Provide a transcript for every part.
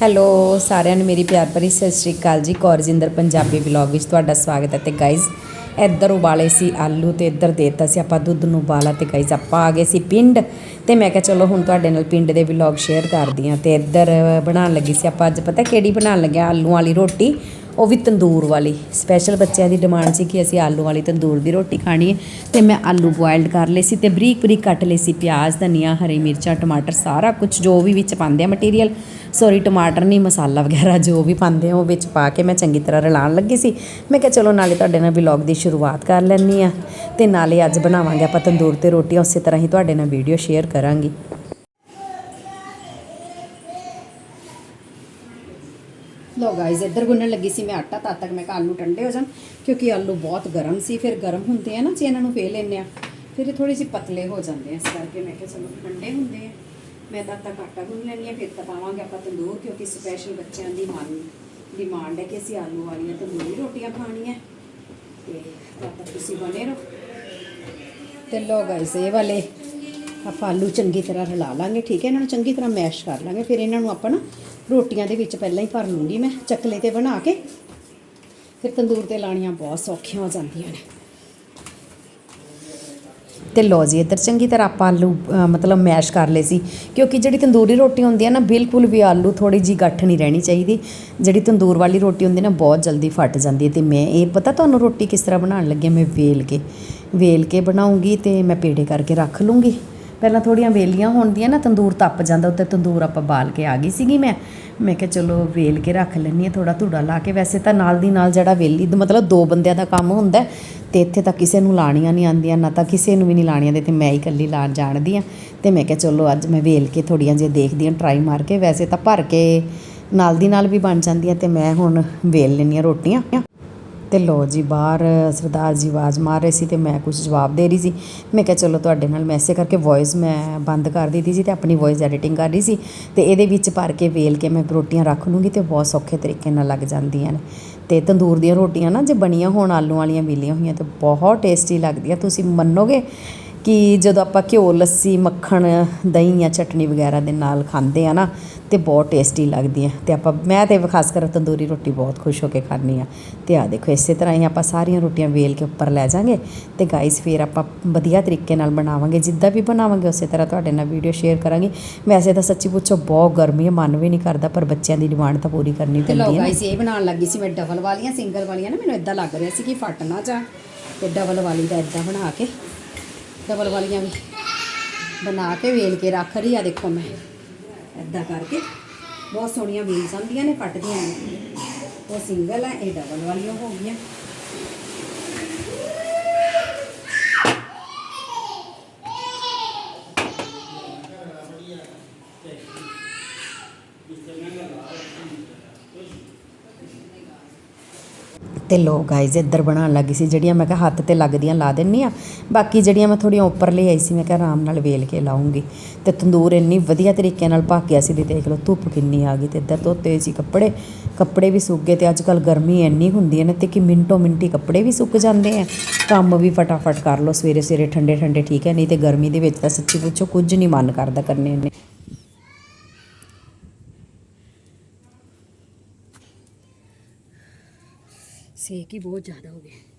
Hello, ਸਾਰਿਆਂ ਨੂੰ ਮੇਰੀ ਪਿਆਰ ਭਰੀ ਸਤਿ ਸ਼੍ਰੀ ਅਕਾਲ ਜੀ। ਕੌਰਜਿੰਦਰ ਪੰਜਾਬੀ ਵਲੌਗ ਵਿੱਚ ਤੁਹਾਡਾ ਸਵਾਗਤ ਹੈ। ਤੇ ਗਾਇਜ਼ ਇੱਧਰ ਉਬਾਲੇ ਸੀ ਆਲੂ ਤੇ ਇੱਧਰ ਦੇਤਾ ਸੀ ਆਪਾਂ ਦੁੱਧ ਨੂੰ ਉਬਾਲਾ ਤੇ ਗਾਇਜ਼ ਆਪਾਂ ਆ ਗਏ ਸੀ ਪਿੰਡ। ਤੇ ਮੈਂ ਕਿਹਾ ਚਲੋ ਹੁਣ ਤੁਹਾਡੇ ਨਾਲ ਪਿੰਡ ਦੇ ਵਲੌਗ ਸ਼ੇਅਰ ਕਰਦੀ ਹਾਂ। ਤੇ ਇੱਧਰ ਬਣਾਉਣ ਲੱਗੀ ਸੀ ਆਪਾਂ ਅੱਜ, ਪਤਾ ਕਿਹੜੀ ਬਣਾਉਣ ਲੱਗੇ ਹਾਂ? ਆਲੂ ਵਾਲੀ ਰੋਟੀ ਉਹ ਵੀ ਤੰਦੂਰ ਵਾਲੀ। ਸਪੈਸ਼ਲ ਬੱਚਿਆਂ ਦੀ ਡਿਮਾਂਡ ਸੀ ਕਿ ਅਸੀਂ ਆਲੂ ਵਾਲੀ ਤੰਦੂਰ ਦੀ ਰੋਟੀ ਖਾਣੀ ਹੈ। ਤੇ ਮੈਂ ਆਲੂ ਬੋਇਲਡ ਕਰ ਲਏ ਸੀ ਤੇ ਬਰੀਕ ਬਰੀਕ ਕੱਟ ਲਏ ਸੀ ਪਿਆਜ਼, ਧਨੀਆ, ਹਰੀ ਮਿਰਚਾਂ, ਟਮਾਟਰ ਸਾਰਾ ਕੁਝ ਜੋ ਵੀ ਵਿੱਚ ਪਾਉਂਦੇ ਆ ਮਟੀਰੀਅਲ ਸੌਰੀ ਟਮਾਟਰ ਨਹੀਂ, ਮਸਾਲਾ ਵਗੈਰਾ ਜੋ ਵੀ ਪਾਉਂਦੇ ਆ ਉਹ ਵਿੱਚ ਪਾ ਕੇ ਮੈਂ ਚੰਗੀ ਤਰ੍ਹਾਂ ਰਲਾਉਣ ਲੱਗੀ ਸੀ। ਮੈਂ ਕਿਹਾ ਚਲੋ ਨਾਲੇ ਤੁਹਾਡੇ ਨਾਲ ਵਲੌਗ ਦੀ ਸ਼ੁਰੂਆਤ ਕਰ ਲੈਣੀ ਆ ਤੇ ਨਾਲੇ ਅੱਜ ਬਣਾਵਾਂਗੇ ਆਪਾਂ ਤੰਦੂਰ ਤੇ ਰੋਟੀ ਉਸੇ ਤਰ੍ਹਾਂ ਹੀ ਤੁਹਾਡੇ ਨਾਲ ਵੀਡੀਓ ਸ਼ੇਅਰ ਕਰਾਂਗੀ। ਲੋ ਗਾਇਜ਼ ਇੱਧਰ ਗੁੰਨਣ ਲੱਗੀ ਸੀ ਮੈਂ ਆਟਾ, ਤਦ ਤੱਕ ਮੈਂ ਕਿਹਾ ਆਲੂ ਠੰਡੇ ਹੋ ਜਾਣ, ਕਿਉਂਕਿ ਆਲੂ ਬਹੁਤ ਗਰਮ ਸੀ, ਫਿਰ ਗਰਮ ਹੁੰਦੇ ਆ ਨਾ, ਜੇ ਇਹਨਾਂ ਨੂੰ ਫੇ ਲੈਂਦੇ ਆ, ਫਿਰ ਇਹ ਥੋੜੀ ਜਿਹੀ ਪਤਲੇ ਹੋ ਜਾਂਦੇ ਆ ਇਸ ਕਰਕੇ ਮੈਂ ਕਿਹਾ ਚਲੋ ਠੰਡੇ ਹੁੰਦੇ ਆ। ਮੈਂ ਤਦ ਤੱਕ ਆਟਾ ਗੁੰਨ ਲੈਂਦੀ ਆ, ਫਿਰ ਪਕਾਵਾਂਗੇ ਆਪਾਂ ਤੰਦੂਰ, ਕਿਉਂਕਿ ਸਪੈਸ਼ਲ ਬੱਚਿਆਂ ਦੀ ਮਨ ਡਿਮਾਂਡ ਹੈ ਕਿ ਅਸੀਂ ਆਲੂ ਵਾਲੀਆਂ ਤੰਦੂਰੀ ਰੋਟੀਆਂ ਖਾਣੀਆਂ। ਤੇ ਤਦ ਤੱਕ ਤੁਸੀਂ ਬਣੇ ਰਹੋ। ਤੇ ਲੋ ਗਾਇਸ ਇਹ ਵਾਲੇ ਆਪਾਂ ਆਲੂ ਚੰਗੀ ਤਰ੍ਹਾਂ ਰਲਾ ਲਾਂਗੇ, ਠੀਕ ਹੈ? ਇਹਨਾਂ ਨੂੰ ਚੰਗੀ ਤਰ੍ਹਾਂ ਮੈਸ਼ ਕਰ ਲਾਂਗੇ, ਫਿਰ ਇਹਨਾਂ ਨੂੰ ਆਪਾਂ ਨਾ ਰੋਟੀਆਂ ਦੇ ਵਿੱਚ ਪਹਿਲਾਂ ਹੀ ਭਰ ਲੂੰਗੀ ਮੈਂ, ਚੱਕਲੇ ਤੇ ਬਣਾ ਕੇ। ਫਿਰ ਤੰਦੂਰ ਤੇ ਲਾਣੀਆਂ ਬਹੁਤ ਸੌਖੀਆਂ ਹੋ ਜਾਂਦੀਆਂ ਨੇ। ਤੇ ਲੋ ਜੀ, ਇੱਧਰ ਚੰਗੀ ਤਰ੍ਹਾਂ ਆਪਾਂ ਆਲੂ ਮਤਲਬ ਮੈਸ਼ ਕਰ ਲਏ ਸੀ। ਕਿਉਂਕਿ ਜਿਹੜੀ ਤੰਦੂਰੀ ਰੋਟੀ ਹੁੰਦੀ ਹੈ ਨਾ, ਬਿਲਕੁਲ ਵੀ ਆਲੂ ਥੋੜੀ ਜੀ ਗੱਠ ਨਹੀਂ ਰਹਿਣੀ ਚਾਹੀਦੀ। ਜਿਹੜੀ ਤੰਦੂਰ ਵਾਲੀ ਰੋਟੀ ਹੁੰਦੀ ਨਾ, ਬਹੁਤ ਜਲਦੀ ਫਟ ਜਾਂਦੀ ਹੈ। ਤੇ ਮੈਂ ਇਹ, ਪਤਾ ਤੁਹਾਨੂੰ ਰੋਟੀ ਕਿਸ ਤਰ੍ਹਾਂ ਬਣਾਉਣ ਲੱਗੀ ਮੈਂ ਵੇਲ ਕੇ ਵੇਲ ਕੇ ਬਣਾਉਂਗੀ ਤੇ ਮੈਂ ਪੇੜੇ ਕਰਕੇ ਰੱਖ ਲੂੰਗੀ। ਪਹਿਲਾਂ ਥੋੜੀਆਂ ਵੇਲੀਆਂ ਹੋਣ ਦੀਆਂ ਨਾ ਤੰਦੂਰ ਤੱਪ ਜਾਂਦਾ ਉੱਤੇ ਤੰਦੂਰ ਆਪਾਂ ਬਾਲ ਕੇ ਆ ਗਈ ਸੀਗੀ ਮੈਂ। ਮੈਂ ਕਿਹਾ ਚਲੋ ਵੇਲ ਕੇ ਰੱਖ ਲੈਣੀ ਆ ਥੋੜਾ ਧੂੜਾ ਲਾ ਕੇ। ਵੈਸੇ ਤਾਂ ਨਾਲ ਦੀ ਨਾਲ ਜਿਹੜਾ ਵੇਲੀ ਮਤਲਬ ਦੋ ਬੰਦਿਆਂ ਦਾ ਕੰਮ ਹੁੰਦਾ ਹੈ, ਤੇ ਇੱਥੇ ਤਾਂ ਕਿਸੇ ਨੂੰ ਲਾਣੀਆਂ ਨਹੀਂ ਆਉਂਦੀਆਂ ਨਾ ਤਾਂ ਕਿਸੇ ਨੂੰ ਵੀ ਨਹੀਂ ਲਾਣੀਆਂ ਦੇ ਤੇ ਮੈਂ ਹੀ ਇਕੱਲੀ ਲਾਣ ਜਾਣਦੀ ਆ ਤੇ ਮੈਂ ਕਿਹਾ ਚਲੋ ਅੱਜ ਮੈਂ ਵੇਲ ਕੇ ਥੋੜੀਆਂ ਜਿਹੀਆਂ ਦੇਖਦੀ ਆ ਟਰਾਈ ਮਾਰ ਕੇ। ਵੈਸੇ ਤਾਂ ਭਰ ਕੇ ਨਾਲ ਦੀ ਨਾਲ ਵੀ ਬਣ ਜਾਂਦੀਆਂ ਤੇ ਮੈਂ ਹੁਣ ਵੇਲ ਲੈਂਦੀ ਆ ਰੋਟੀਆਂ। ਤੇ ਲੋ ਜੀ, ਬਾਹਰ ਸਰਦਾਰ ਜੀ ਆਵਾਜ਼ ਮਾਰ ਰਹੇ ਸੀ ਤੇ ਮੈਂ ਕੁਝ ਜਵਾਬ ਦੇ ਰਹੀ ਸੀ। ਮੈਂ ਕਿਹਾ ਚਲੋ ਤੁਹਾਡੇ ਨਾਲ ਮੈਸੇਜ ਕਰਕੇ ਵੌਇਸ ਮੈਂ ਬੰਦ ਕਰ ਦਿੱਤੀ ਸੀ ਤੇ ਆਪਣੀ ਵੌਇਸ ਐਡੀਟਿੰਗ ਕਰ ਰਹੀ ਸੀ ਤੇ ਇਹਦੇ ਵਿੱਚ ਭਰ ਕੇ ਵੇਲ ਕੇ ਮੈਂ ਰੋਟੀਆਂ ਰੱਖ ਲੂੰਗੀ ਤੇ ਬਹੁਤ ਸੌਖੇ ਤਰੀਕੇ ਨਾਲ ਲੱਗ ਜਾਂਦੀਆਂ ਨੇ। ਤੇ ਤੰਦੂਰ ਦੀਆਂ ਰੋਟੀਆਂ ਨਾ ਜੇ ਬਣੀਆਂ ਹੋਣ, ਆਲੂ ਵਾਲੀਆਂ ਮਿਲੀਆਂ ਹੋਈਆਂ ਤੇ ਬਹੁਤ ਟੇਸਟੀ ਲੱਗਦੀਆਂ। ਤੁਸੀਂ ਮੰਨੋਗੇ? ਕਿ ਜਦੋਂ ਆਪਾਂ ਘਿਓ ਲੱਸੀ ਮੱਖਣ ਦਹੀਂ ਜਾਂ ਚਟਨੀ ਵਗੈਰਾ ਦੇ ਨਾਲ ਖਾਂਦੇ ਆ ਨਾ ਤੇ ਬਹੁਤ ਟੇਸਟੀ ਲੱਗਦੀ ਹੈ ਤੇ ਆਪਾਂ ਮੈਂ ਤੇ ਖਾਸ ਕਰ ਤੰਦੂਰੀ ਰੋਟੀ ਬਹੁਤ ਖੁਸ਼ ਹੋ ਕੇ ਖਾਂਦੀ ਆ। ਤੇ ਆ ਦੇਖੋ ਇਸੇ ਤਰ੍ਹਾਂ ਹੀ ਆਪਾਂ ਸਾਰੀਆਂ ਰੋਟੀਆਂ ਵੇਲ ਕੇ ਉੱਪਰ ਲੈ ਜਾਾਂਗੇ। ਤੇ ਗਾਈਸ ਫਿਰ ਆਪਾਂ ਵਧੀਆ ਤਰੀਕੇ ਨਾਲ ਬਣਾਵਾਂਗੇ। ਜਿੱਦਾਂ ਵੀ ਬਣਾਵਾਂਗੇ ਉਸੇ ਤਰ੍ਹਾਂ ਤੁਹਾਡੇ ਨਾਲ ਵੀਡੀਓ ਸ਼ੇਅਰ ਕਰਾਂਗੇ। ਵੈਸੇ ਤਾਂ ਸੱਚੀ ਪੁੱਛੋ ਬਹੁਤ ਗਰਮੀ ਹੈ ਮਨ ਵੀ ਨਹੀਂ ਕਰਦਾ ਪਰ ਬੱਚਿਆਂ ਦੀ ਡਿਮਾਂਡ ਤਾਂ ਪੂਰੀ ਕਰਨੀ ਲੋ ਪੈਂਦੀ ਹੈ ਨਾ। ਗਾਇਸ ਇਹ ਬਣਾਉਣ ਲੱਗੀ ਸੀ ਮੈਂ ਡਬਲ ਵਾਲੀਆਂ ਸਿੰਗਲ ਵਾਲੀਆਂ ਨਾ ਮੈਨੂੰ ਇਦਾਂ ਲੱਗ ਰਿਹਾ ਸੀ ਕਿ ਫਟ ਨਾ ਜਾ ਤੇ ਡਬਲ ਵਾਲੀ ਦਾ ਇਦਾਂ ਬਣਾ ਕੇ ਡਬਲ ਵਾਲੀਆਂ ਵੀ ਬਣਾ ਕੇ ਵੇਲ ਕੇ ਰੱਖ ਰਹੀ ਆ, ਦੇਖੋ ਮੈਂ। ਇਦਾਂ ਕਰਕੇ ਬਹੁਤ ਸੋਹਣੀਆਂ ਵੇਲ ਜਾਂਦੀਆਂ ਨੇ, ਪੱਟਦੀਆਂ ਨੇ। ਉਹ ਸਿੰਗਲ ਹੈ ਇਹ ਡਬਲ ਵਾਲੀਆਂ ਹੋ ਗਈਆਂ। ਤੇ ਲੋ ਗਾਈਜ਼ ਇੱਧਰ ਬਣਾਉਣ ਲੱਗੀ ਸੀ, ਜਿਹੜੀਆਂ ਮੈਂ ਕਿਹਾ ਹੱਥ ਤੇ ਲੱਗਦੀਆਂ ਲਾ ਦਿੰਨੀ ਆ। ਬਾਕੀ ਜਿਹੜੀਆਂ ਮੈਂ ਥੋੜੀਆਂ ਉੱਪਰ ਲੈ ਆਈ ਸੀ, ਮੈਂ ਕਿਹਾ ਆਰਾਮ ਨਾਲ ਵੇਲ ਕੇ ਲਾਉਂਗੀ। ਤੇ ਤੰਦੂਰ ਇੰਨੀ ਵਧੀਆ ਤਰੀਕੇ ਨਾਲ ਭੱਕ ਗਿਆ ਸੀ ਦੀ ਦੇਖ ਲਓ ਧੁੱਪ ਕਿੰਨੀ ਆ ਗਈ ਤੇ ਇੱਧਰ ਧੋਤੇ ਸੀ ਕੱਪੜੇ। ਕੱਪੜੇ ਵੀ ਸੁੱਕ ਗਏ ਤੇ ਅੱਜ ਕੱਲ ਗਰਮੀ ਇੰਨੀ ਹੁੰਦੀ ਹੈ ਨਾ ਤੇ ਕਿ ਮਿੰਟੋ ਮਿੰਟੀ ਕੱਪੜੇ ਵੀ ਸੁੱਕ ਜਾਂਦੇ ਆ। ਕੰਮ ਵੀ ਫਟਾਫਟ ਕਰ ਲਓ ਸਵੇਰੇ ਸਵੇਰੇ ਠੰਡੇ ਠੰਡੇ ਠੀਕ ਹੈ, ਨਹੀਂ ਤੇ ਗਰਮੀ ਦੇ ਵਿੱਚ ਤਾਂ ਸੱਚੀ ਪੁੱਛੋ ਕੁਝ ਨਹੀਂ ਮਨ ਕਰਦਾ ਕਰਨੇ ਨੇ ਸੇਕ ਹੀ ਬਹੁਤ ਜ਼ਿਆਦਾ ਹੋ ਗਿਆ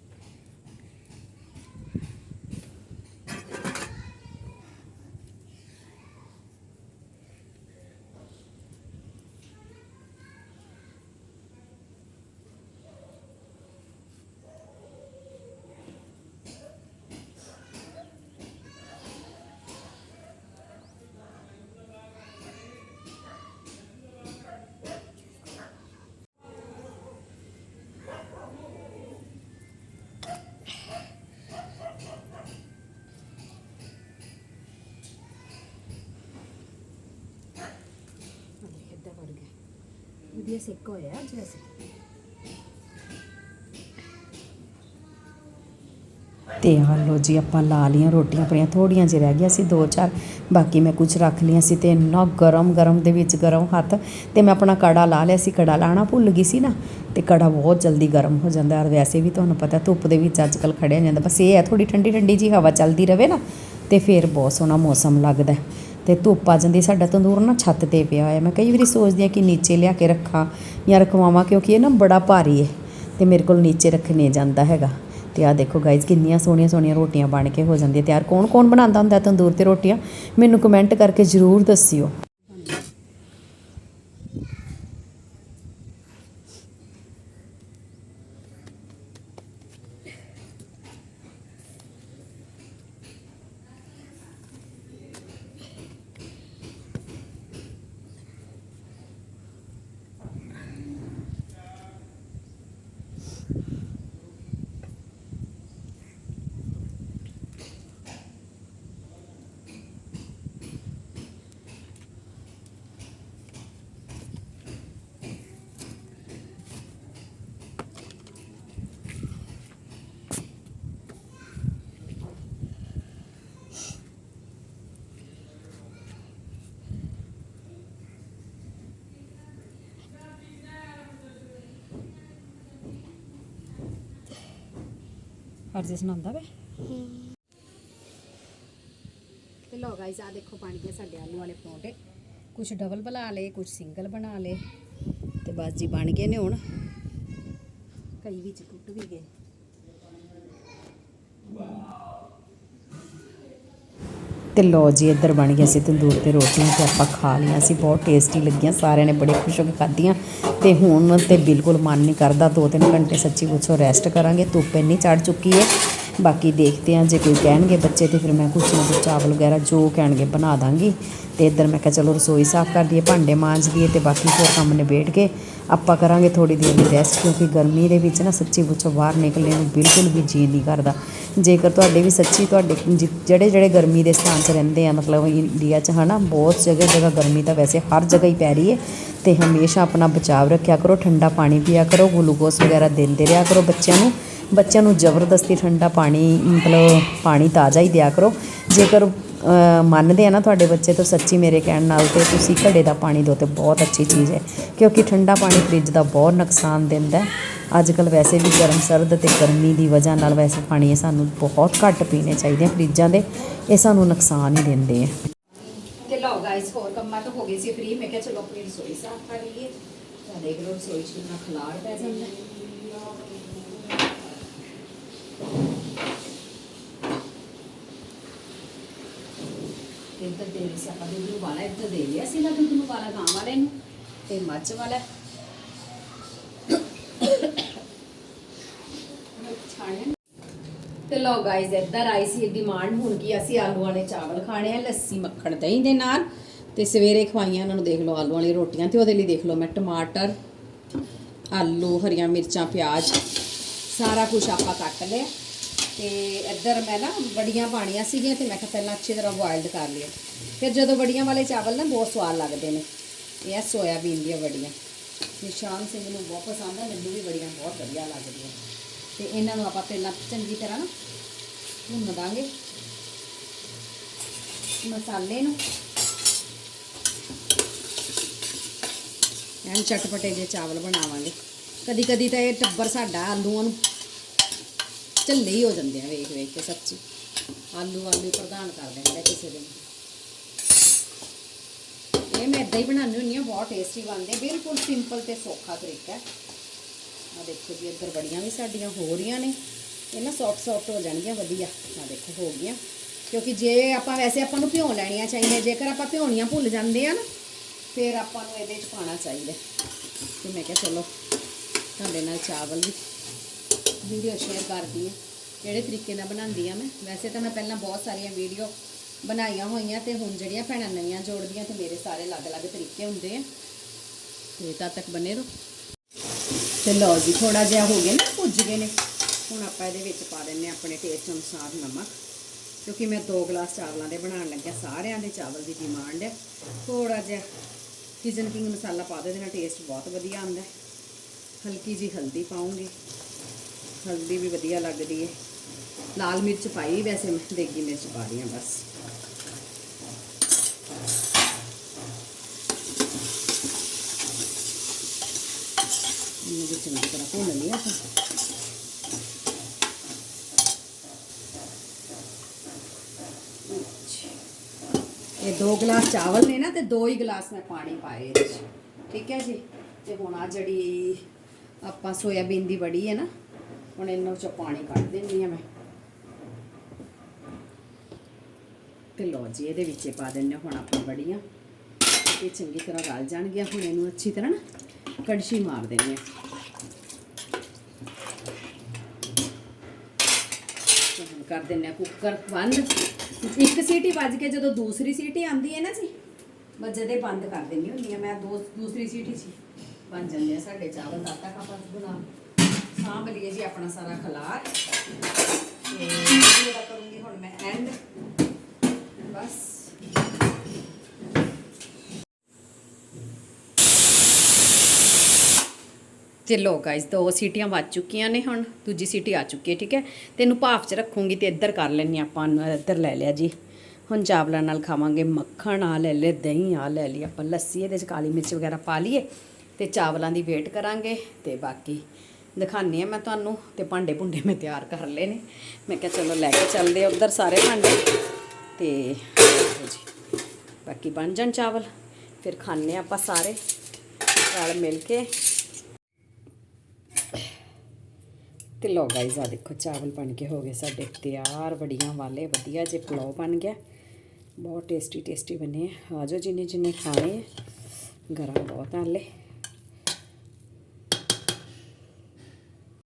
ਇਦਾਂ ਵੜ ਗਿਆ ਵਧੀਆ ਸੇਕ ਹੋਇਆ ਅੱਜ ਵੈਸੇ ਤੇ ਆਹ ਲਓ ਜੀ, ਆਪਾਂ ਲਾ ਲੀਆਂ ਰੋਟੀਆਂ ਪਈਆਂ ਥੋੜੀਆਂ ਜਿਹੀ ਰਹਿ ਗਈਆਂ ਸੀ, ਦੋ ਚਾਰ, ਬਾਕੀ ਮੈਂ ਕੁਝ ਰੱਖ ਲਈਆਂ ਸੀ ਤੇ ਇੰਨਾ ਗਰਮ ਗਰਮ ਦੇ ਵਿੱਚ ਗਰਮ ਹੱਥ ਤੇ ਮੈਂ ਆਪਣਾ ਕੜਾ ਲਾ ਲਿਆ ਸੀ, ਕੜਾ ਲਾਣਾ ਭੁੱਲ ਗਈ ਸੀ ਨਾ, ਤੇ ਕੜਾ ਬਹੁਤ ਜਲਦੀ ਗਰਮ ਹੋ ਜਾਂਦਾ ਔਰ ਵੈਸੇ ਵੀ ਤੁਹਾਨੂੰ ਪਤਾ ਧੁੱਪ ਦੇ ਵਿੱਚ ਅੱਜ ਕੱਲ ਖੜਿਆ ਜਾਂਦਾ, ਬਸ ਇਹ ਹੈ ਥੋੜੀ ਠੰਡੀ ਠੰਡੀ ਜੀ ਹਵਾ ਚੱਲਦੀ ਰਵੇ ਨਾ, ਤੇ ਫਿਰ ਬਹੁਤ ਸੋਹਣਾ ਮੌਸਮ ਲੱਗਦਾ। ਤੇ ਧੁੱਪ ਆ ਜਾਂਦੀ, ਸਾਡਾ ਤੰਦੂਰ ਨਾ ਛੱਤ ਤੇ ਪਿਆ ਹੋਇਆ। ਮੈਂ ਕਈ ਵਾਰੀ ਸੋਚਦੀ ਹਾਂ ਕਿ ਨੀਚੇ ਲਿਆ ਕੇ ਰੱਖਾਂ ਜਾਂ ਰਖਵਾਵਾਂ, ਕਿਉਂਕਿ ਇਹ ਨਾ ਬੜਾ ਭਾਰੀ ਹੈ ਤੇ ਮੇਰੇ ਕੋਲ ਨੀਚੇ ਰੱਖਣੇ ਜਾਂਦਾ ਹੈਗਾ। ਤੇ ਆ ਦੇਖੋ ਗਾਇਜ਼ ਕਿੰਨੀਆਂ ਸੋਹਣੀਆਂ ਸੋਹਣੀਆਂ ਰੋਟੀਆਂ ਬਣ ਕੇ ਹੋ ਜਾਂਦੀਆਂ। ਤਿਆਰ ਕੌਣ ਕੌਣ ਬਣਾਉਂਦਾ ਹੁੰਦਾ ਤੰਦੂਰ ਤੇ ਰੋਟੀਆਂ? ਮੈਨੂੰ ਕਮੈਂਟ ਕਰਕੇ ਜ਼ਰੂਰ ਦੱਸਿਓ। ਹਰਜੇ ਸੁਣਾਉਂਦਾ ਵੇ। ਤੇ ਲੋ ਗਾਇਸ ਆ ਦੇਖੋ ਬਣ ਗਏ ਸਾਡੇ ਆਲੂ ਵਾਲੇ ਪਰੌਂਠੇ। ਕੁਝ ਡਬਲ ਬਣਾ ਲਏ ਕੁਝ ਸਿੰਗਲ ਬਣਾ ਲਏ। ਤੇ ਬਸ ਜੀ ਬਣ ਗਏ ਨੇ ਹੁਣ। ਕਈ ਵਿੱਚ ਟੁੱਟ ਵੀ ਗਏ। ਤੇ ਲੋ ਜੀ, ਇੱਧਰ ਬਣ ਗਿਆ ਸੀ ਤੰਦੂਰ ਤੇ ਰੋਟੀਆਂ ਤੇ ਆਪਾਂ ਖਾ ਲਈਆਂ ਸੀ, ਬਹੁਤ ਟੇਸਟੀ ਲੱਗੀਆਂ, ਸਾਰਿਆਂ ਨੇ ਬੜੇ ਖੁਸ਼ ਹੋ ਕੇ ਖਾਧੀਆਂ। ਤੇ ਹੁਣ ਤੇ ਬਿਲਕੁਲ ਮਨ ਨਹੀਂ ਕਰਦਾ, ਦੋ ਤਿੰਨ ਘੰਟੇ ਸੱਚੀ ਪੁੱਛੋ ਰੈਸਟ ਕਰਾਂਗੇ, ਧੁੱਪ ਇੰਨੀ ਚੜ ਚੁੱਕੀ ਹੈ ਬਾਕੀ ਦੇਖਦੇ ਹਾਂ, ਜੇ ਕੋਈ ਕਹਿਣਗੇ ਬੱਚੇ ਤੇ ਫਿਰ ਮੈਂ ਕੁਛ ਨਾ ਕੁਛ ਚਾਵਲ ਵਗੈਰਾ ਜੋ ਕਹਿਣਗੇ ਬਣਾ ਦਾਂਗੀ। ਤੇ ਇੱਧਰ ਮੈਂ ਕਿਹਾ ਚਲੋ ਰਸੋਈ ਸਾਫ਼ ਕਰ ਦਈਏ ਭਾਂਡੇ ਮਾਂਜ ਦਈਏ ਤੇ ਬਾਕੀ ਹੋਰ ਕੰਮ ਨਿਬੇੜ ਕੇ ਆਪਾਂ ਕਰਾਂਗੇ ਥੋੜੀ ਦੇਰ ਦੀ ਰੈਸਟ ਕਿਉਂਕਿ ਗਰਮੀ ਦੇ ਵਿੱਚ ਨਾ ਸੱਚੀ ਪੁੱਛੋ ਬਾਹਰ ਨਿਕਲਣ ਨੂੰ ਬਿਲਕੁਲ ਵੀ ਜੀ ਨਹੀਂ ਕਰਦਾ। ਜੇਕਰ ਤੁਹਾਡੇ ਵੀ ਸੱਚੀ ਤੁਹਾਡੇ ਜਿਹੜੇ ਜਿਹੜੇ ਗਰਮੀ ਦੇ ਸਥਾਨ 'ਚ ਰਹਿੰਦੇ ਆ, ਮਤਲਬ ਇੰਡੀਆ 'ਚ ਹਨਾ, ਬਹੁਤ ਜਗ੍ਹਾ ਜਗ੍ਹਾ ਗਰਮੀ ਤਾਂ ਵੈਸੇ ਹਰ ਜਗ੍ਹਾ ਹੀ ਪੈ ਰਹੀ ਹੈ। ਤੇ ਹਮੇਸ਼ਾ ਆਪਣਾ ਬਚਾਵ ਰੱਖਿਆ ਕਰੋ, ਠੰਡਾ ਪਾਣੀ ਪੀਆ ਕਰੋ ਗਲੂਕੋਜ਼ ਵਗੈਰਾ ਦਿੰਦੇ ਰਿਹਾ ਕਰੋ ਬੱਚਿਆਂ ਨੂੰ। ਬੱਚਿਆਂ ਨੂੰ ਜ਼ਬਰਦਸਤੀ ਠੰਡਾ ਪਾਣੀ, ਮਤਲਬ ਪਾਣੀ ਤਾਜ਼ਾ ਹੀ ਦਿਆ ਕਰੋ। ਜੇਕਰ ਮੰਨਦੇ ਆ ਨਾ ਤੁਹਾਡੇ ਬੱਚੇ, ਤਾਂ ਸੱਚੀ ਮੇਰੇ ਕਹਿਣ ਨਾਲ ਤੇ ਤੁਸੀਂ ਘੜੇ ਦਾ ਪਾਣੀ ਦਿਓ ਤੇ ਬਹੁਤ ਅੱਛੀ ਚੀਜ਼ ਹੈ। ਕਿਉਂਕਿ ਠੰਡਾ ਪਾਣੀ ਫ੍ਰਿਜ ਦਾ ਬਹੁਤ ਨੁਕਸਾਨ ਦਿੰਦਾ ਅੱਜ ਕੱਲ ਵੈਸੇ ਵੀ ਗਰਮ ਸਰਦ ਤੇ ਗਰਮੀ ਦੀ ਵਜ੍ਹਾ ਨਾਲ ਵੈਸੇ ਪਾਣੀ ਇਹ ਸਾਨੂੰ ਬਹੁਤ ਘੱਟ ਪੀਣੇ ਚਾਹੀਦੇ ਆ ਫਰਿੱਜਾਂ ਦੇ। ਇਹ ਸਾਨੂੰ ਨੁਕਸਾਨ ਹੀ ਦਿੰਦੇ ਆ। ਤੇ ਲਓ ਗਾਇਸ ਹੋਰ ਕੰਮਾਂ ਤੋਂ ਹੋ ਗਏ ਸੀ ਫ੍ਰੀ ਮੈਂ ਕਿਹਾ ਚਲੋ ਆਪਣੀ ਰਸੋਈ ਸਾਫ਼ ਕਰ ਲਈਏ। ਤਾਂ ਦੇਖ ਲਓ ਰਸੋਈ 'ਚ ਕਿੰਨਾ ਖਲਾਰ ਪੈ ਜਾਂਦਾ ਤੇ ਇੱਧਰ ਦੇ ਰਹੀ ਸੀ, ਆਪਾਂ ਦੁੱਧ ਨੂੰ ਵਾਲਾ ਇੱਧਰ ਦੇ ਲਿਆ ਸੀ ਦੁੱਧ ਨੂੰ ਵਾਲਾ ਗਾਂ ਵਾਲੇ ਨੂੰ ਤੇ ਮੱਝ ਵਾਲਾ। ਤੇ ਲੋ ਗਾਇਜ਼ ਇੱਧਰ ਆਈ ਸੀ ਡਿਮਾਂਡ ਹੁਣ ਕੀ ਅਸੀਂ ਆਲੂ ਵਾਲੇ ਚਾਵਲ ਖਾਣੇ ਆ, ਲੱਸੀ, ਮੱਖਣ ਦਹੀਂ ਦੇ ਨਾਲ। ਤੇ ਸਵੇਰੇ ਖਵਾਈਆਂ ਉਹਨਾਂ ਨੂੰ ਦੇਖ ਲਓ, ਆਲੂ ਵਾਲੀ ਰੋਟੀਆਂ ਤੇ ਉਹਦੇ ਲਈ ਦੇਖ ਲਓ ਮੈਂ ਟਮਾਟਰ, ਆਲੂ, ਹਰੀਆਂ ਮਿਰਚਾਂ, ਪਿਆਜ਼, ਸਾਰਾ ਕੁਝ ਆਪਾਂ ਕੱਟ ਲਿਆ। ਤੇ ਇੱਧਰ ਮੈਂ ਨਾ ਬੜੀਆਂ ਪਾਣੀਆਂ ਸੀਗੀਆਂ ਤੇ ਮੈਂ ਕਿਹਾ ਪਹਿਲਾਂ ਅੱਛੀ ਤਰ੍ਹਾਂ ਬੋਇਲਡ ਕਰ ਲਿਆ ਫਿਰ ਜਦੋਂ ਬੜੀਆਂ ਵਾਲੇ ਚਾਵਲ ਨਾ ਬਹੁਤ ਸਵਾਦ ਲੱਗਦੇ ਨੇ। ਇਹ ਆ ਸੋਇਆਬੀਨ ਦੀਆਂ ਬੜੀਆਂ ਨਿਸ਼ਾਨ ਸਿੰਘ ਨੂੰ ਬਹੁਤ ਪਸੰਦ ਆ, ਮੈਨੂੰ ਵੀ ਬੜੀਆਂ ਬਹੁਤ ਵਧੀਆ ਲੱਗਦੀਆਂ। ਤੇ ਇਹਨਾਂ ਨੂੰ ਆਪਾਂ ਪਹਿਲਾਂ ਚੰਗੀ ਤਰ੍ਹਾਂ ਨਾ ਭੁੰਨ ਦਾਂਗੇ। ਮਸਾਲੇ ਨੂੰ। ਐਨ ਚਟਪਟੇ ਜਿਹੇ ਚਾਵਲ ਬਣਾਵਾਂਗੇ। ਕਦੀ ਕਦੀ ਤਾਂ ਇਹ ਟੱਬਰ ਸਾਡਾ ਆਲੂਆਂ ਨੂੰ ਝੱਲੇ ਹੀ ਹੋ ਜਾਂਦੇ ਆ ਵੇਖ ਵੇਖ ਕੇ ਸੱਚੀ। ਆਲੂ ਆਲੂ ਪ੍ਰਧਾਨ ਕਰ ਦਿੰਦੇ ਕਿਸੇ ਦਿਨ। ਇਹ ਮੈਂ ਇਦਾਂ ਹੀ ਬਣਾਉਣੀ ਹੁੰਦੀ ਹਾਂ, ਬਹੁਤ ਟੇਸਟੀ ਬਣਦੇ ਬਿਲਕੁਲ ਸਿੰਪਲ ਤੇ ਸੌਖਾ ਤਰੀਕਾ ਆ ਦੇਖੋ ਜੀ, ਇੱਧਰ ਬੜੀਆਂ ਵੀ ਸਾਡੀਆਂ ਹੋ ਰਹੀਆਂ ਨੇ। ਇਹ ਨਾ ਸੌਫਟ ਸੌਫਟ ਹੋ ਜਾਣਗੀਆਂ, ਵਧੀਆ। ਆ ਦੇਖੋ, ਹੋ ਗਈਆਂ। ਕਿਉਂਕਿ ਜੇ ਆਪਾਂ, ਵੈਸੇ ਆਪਾਂ ਨੂੰ ਭਿਉਂ ਲੈਣੀਆਂ ਚਾਹੀਦੀਆਂ। ਜੇਕਰ ਆਪਾਂ ਭਿਉਣੀਆਂ ਭੁੱਲ ਜਾਂਦੇ ਆ ਨਾ, ਫਿਰ ਆਪਾਂ ਨੂੰ ਇਹਦੇ 'ਚ ਪਾਣਾ ਚਾਹੀਦਾ ਤੇ ਮੈਂ ਕਿਹਾ ਚਲੋ, ਤੁਹਾਡੇ ਨਾਲ ਚਾਵਲ ਵੀ ਵੀਡੀਓ ਸ਼ੇਅਰ ਕਰਦੀ ਹਾਂ, ਕਿਹੜੇ ਤਰੀਕੇ ਨਾਲ ਬਣਾਉਂਦੀ ਆ ਮੈਂ। ਵੈਸੇ ਤਾਂ ਮੈਂ ਪਹਿਲਾਂ ਬਹੁਤ ਸਾਰੀਆਂ ਵੀਡੀਓ ਬਣਾਈਆਂ ਹੋਈਆਂ ਤੇ ਹੁਣ ਜਿਹੜੀਆਂ ਭੈਣਾਂ ਨਵੀਆਂ ਜੋੜਦੀਆਂ ਤੇ ਮੇਰੇ ਸਾਰੇ ਅਲੱਗ-ਅਲੱਗ ਤਰੀਕੇ ਹੁੰਦੇ ਆ। ਤੇ ਤਦ ਤੱਕ ਬਨੇ ਰਹੋ। ਤੇ ਲਓ ਜੀ ਥੋੜਾ ਜਿਹਾ ਹੋ ਗਿਆ ਨਾ, ਭੁੱਜ ਗਏ ਨੇ। ਹੁਣ ਆਪਾਂ ਇਹਦੇ ਵਿੱਚ ਪਾ ਦਿੰਨੇ ਹਾਂ ਆਪਣੇ ਟੇਸਟ ਅਨੁਸਾਰ ਨਮਕ, ਕਿਉਂਕਿ ਮੈਂ 2 ਗਲਾਸ ਚਾਵਲਾਂ ਦੇ ਬਣਾਉਣ ਲੱਗਿਆ। ਸਾਰਿਆਂ ਦੇ ਚਾਵਲ ਦੀ ਡਿਮਾਂਡ ਹੈ। ਥੋੜਾ ਜਿਹਾ ਕਿਚਨ ਕਿੰਗ ਮਸਾਲਾ ਪਾ ਦੇ ਨਾਲ ਟੇਸਟ ਬਹੁਤ ਵਧੀਆ ਆਉਂਦਾ ਹਲਕੀ ਜੀ ਹਲਦੀ ਪਾਉਂਗੀ। ਹਲਦੀ ਵੀ ਵਧੀਆ ਲੱਗਦੀ ਹੈ ਲਾਲ ਮਿਰਚ ਪਾਈ ਵੈਸੇ ਮੈਂ, ਦੇਗੀ ਮਿਰਚ ਪਾ ਰਹੀ ਹਾਂ ਬਸ। ਇਹਨੂੰ ਵੀ ਚੰਗੀ ਤਰ੍ਹਾਂ ਭੁੰਨ ਲਿਆ ਆਪਾਂ। ਇਹ ਦੋ ਗਲਾਸ ਚਾਵਲ ਨੇ ਨਾ ਤੇ ਦੋ ਹੀ ਗਲਾਸ ਮੈਂ ਪਾਣੀ ਪਾਏ ਇਹਦੇ 'ਚ। ਠੀਕ ਹੈ ਜੀ। ਤੇ ਹੁਣ ਆ ਜਿਹੜੀ ਆਪਾਂ ਸੋਇਆਬੀਨ ਦੀ ਬੜੀ ਹੈ ਨਾ ਹੁਣ ਇਹਨਾਂ ਚੋਂ ਪਾਣੀ ਕੱਢ ਦਿੰਦੀ ਆ ਮੈਂ। ਤੇ ਲਓ ਜੀ, ਇਹਦੇ ਵਿੱਚ ਪਾ ਦਿੰਦੇ ਹੁਣ ਆਪਾਂ ਬੜੀਆਂ ਇਹ ਚੰਗੀ ਤਰ੍ਹਾਂ ਰਲ ਜਾਣਗੀਆਂ। ਹੁਣ ਇਹਨੂੰ ਅੱਛੀ ਤਰ੍ਹਾਂ ਨਾ ਕੜਛੀ ਮਾਰ ਦੇਣੀ ਹੈ ਕਰ ਦਿੰਦੇ ਆ ਕੁੱਕਰ ਬੰਦ। ਇੱਕ ਸੀਟੀ ਵੱਜ ਕੇ ਜਦੋਂ ਦੂਸਰੀ ਸੀਟੀ ਆਂਦੀ ਹੈ ਨਾ ਜੀ, ਮੈਂ ਜਦੇ ਬੰਦ ਕਰ ਦੇਣੀ ਹੁੰਦੀ ਹੈ। ਮੈਂ ਦੋ ਦੂਸਰੀ ਸੀਟੀ ਸੀ ਬਣ ਜਾਂਦੇ ਆ ਸਾਡੇ ਚਾਵਲ ਦਾਤਾ ਤੱਕ ਆਪਾਂ ਬਣਾ। ਸਾਂਭ ਲਈਏ ਜੀ, ਆਪਣਾ ਸਾਰਾ ਖਲਾਰ। ਤੇ ਇਹਦਾ ਕਰੂੰਗੀ ਹੁਣ ਮੈਂ ਐਂਡ ਬਸ। ਤੇ ਲੋ ਗਾਇਸ ਦੋ ਸੀਟੀਆਂ ਵੱਜ ਚੁੱਕੀਆਂ ਨੇ ਹੁਣ, ਦੂਜੀ ਸੀਟੀ ਆ ਚੁੱਕੀ ਹੈ, ਠੀਕ ਹੈ? ਤੇ ਇਹਨੂੰ ਭਾਫ 'ਚ ਰੱਖੂੰਗੀ ਤੇ ਇੱਧਰ ਕਰ ਲੈਣੀ ਆਪਾਂ ਨੂੰ ਇੱਧਰ ਲੈ ਲਿਆ ਜੀ। ਹੁਣ ਚਾਵਲਾਂ ਨਾਲ ਖਾਵਾਂਗੇ ਮੱਖਣ ਆ ਲੈ ਲੈ ਦਹੀਂ ਆ ਲੈ ਲਈ ਆਪਾਂ, ਲੱਸੀ, ਇਹਦੇ 'ਚ ਕਾਲੀ ਮਿਰਚ ਵਗੈਰਾ ਪਾ ਲਈਏ ਤੇ ਚਾਵਲਾਂ ਦੀ ਵੇਟ ਕਰਾਂਗੇ ਤੇ ਬਾਕੀ ਦਿਖਾਉਂਦੀ ਆ ਮੈਂ ਤੁਹਾਨੂੰ ਤੇ ਭਾਂਡੇ ਭੁੰਡੇ ਮੈਂ ਤਿਆਰ ਕਰ ਲਏ ਨੇ। ਮੈਂ ਕਿਹਾ ਚਲੋ ਲੈ ਕੇ ਚੱਲਦੇ ਆ ਉੱਧਰ ਸਾਰੇ ਭਾਂਡੇ। ਤੇ ਜੀ, ਬਾਕੀ ਬਣ ਜਾਣ ਚਾਵਲ, ਫਿਰ ਖਾਣੇ ਆਪਾਂ ਸਾਰੇ ਰਲ ਮਿਲ ਕੇ। ਤੇ ਲੋ ਗਾਈਜ਼ ਆ ਦੇਖੋ ਚਾਵਲ ਬਣ ਕੇ ਹੋ ਗਏ ਸਾਡੇ ਤਿਆਰ, ਬੜੀਆਂ ਵਾਲੇ, ਵਧੀਆ ਜੇ ਪਲਾਓ ਬਣ ਗਿਆ। ਬਹੁਤ ਟੇਸਟੀ ਟੇਸਟੀ ਬਣੇ ਆ। ਆ ਜਾਓ ਜਿੰਨੇ ਜਿੰਨੇ ਖਾਣੇ ਆ। ਗਰਮ ਬਹੁਤ ਆ